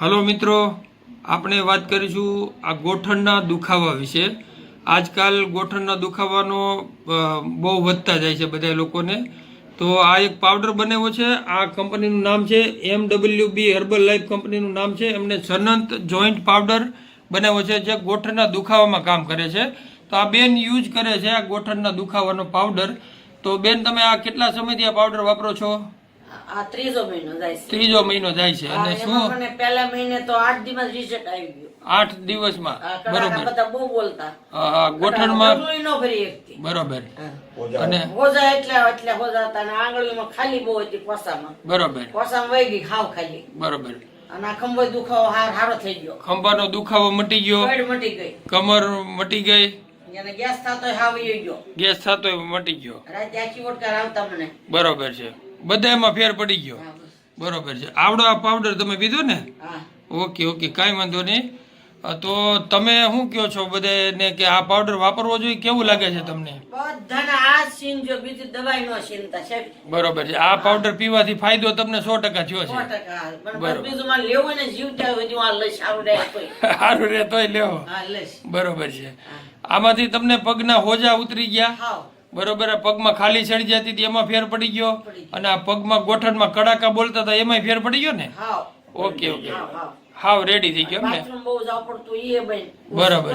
Hello મિત્રો, આપણે વાત કરીશું આ ગોઠણના દુખાવા વિશે. આજકાલ ગોઠણના દુખાવાનો બહુ વધતા જાય છે બધા લોકોને. તો આ એક પાવડર બનાવ્યો છે, આ કંપનીનું નામ છે M W B herbal life કંપનીનું નામ છે. એમને સનંત જોઈન્ટ પાવડર બનાવ્યો છે, જે ગોઠણના દુખાવામાં કામ કરે છે. તો આ બેન યુઝ કરે છે આ ગોઠણના દુખાવાનો પાવડર. તો બેન, તમે આ કેટલા સમયથી આ પાવડર વાપરો છો? આ ત્રીજો મહિનો જાય છે. ત્રીજો મહિનો જાય છે. અને શું? મને પહેલા મહિને તો આઠ દિવસ રિઝલ્ટ આવી ગયું. આઠ દિવસમાં. બરોબર. બધા બહુ બોલતા. આ ગોઠણમાં ડગલુંય ન ભરી બરોબર. અને હોજા એટલે એટલે હોજા હતા અને આંગળીમાં ખાલી બહુ હતી કોસામાં. બરોબર. કોસામાં વહી ગઈ ખાવ ખાલી. બરોબર. અને આ ખંભો દુખાવો હાર હારો થઈ ગયો. ખંભાનો દુખાવો મટી ગયો. મટી ગઈ. કમર મટી ગઈ. અને ગેસ થતો હાવ ગયો. ગેસ થતો મટી ગયો. રાતે આખી ઓટકાર આવતા મને. બરોબર છે. બધા એમાં ફેર પડી ગયો. બરોબર છે. આવડો આ પાવડર તમે પીધો ને? ઓકે ઓકે કાંઈ વાંધો નહીં. તો તમે શું કહો છો બધાને કે આ પાવડર વાપરવો જોઈએ? કેવું લાગે છે તમને? બરોબર છે. આ પાવડર પીવાથી ફાયદો તમને સો ટકા થયો છે. સારું રે તોય લેવો બરોબર છે. આમાંથી તમને પગના હોજા ઉતરી ગયા? બરોબર આ પગમાં ખાલી ચડી જતી હતી એમાં ફેર પડી ગયો. અને આ પગમાં ગોઠણમાં કડાકા બોલતા હતા એમાંય ફેર પડી ગયો ને? Okay okay. હાવ રેડી થઈ ગયો ને? બરાબર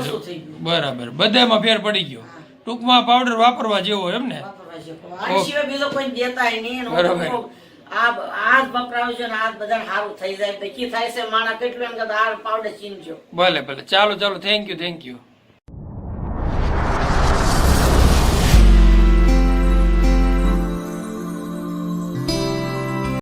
બરાબર. બધામાં ફેર પડી ગયો. ટૂંકમાં પાવડર વાપરવા જેવો એમ ને? બીજો કોઈ દેતા બરાબર. ભલે ભલે. ચાલો ચાલો. Thank you thank you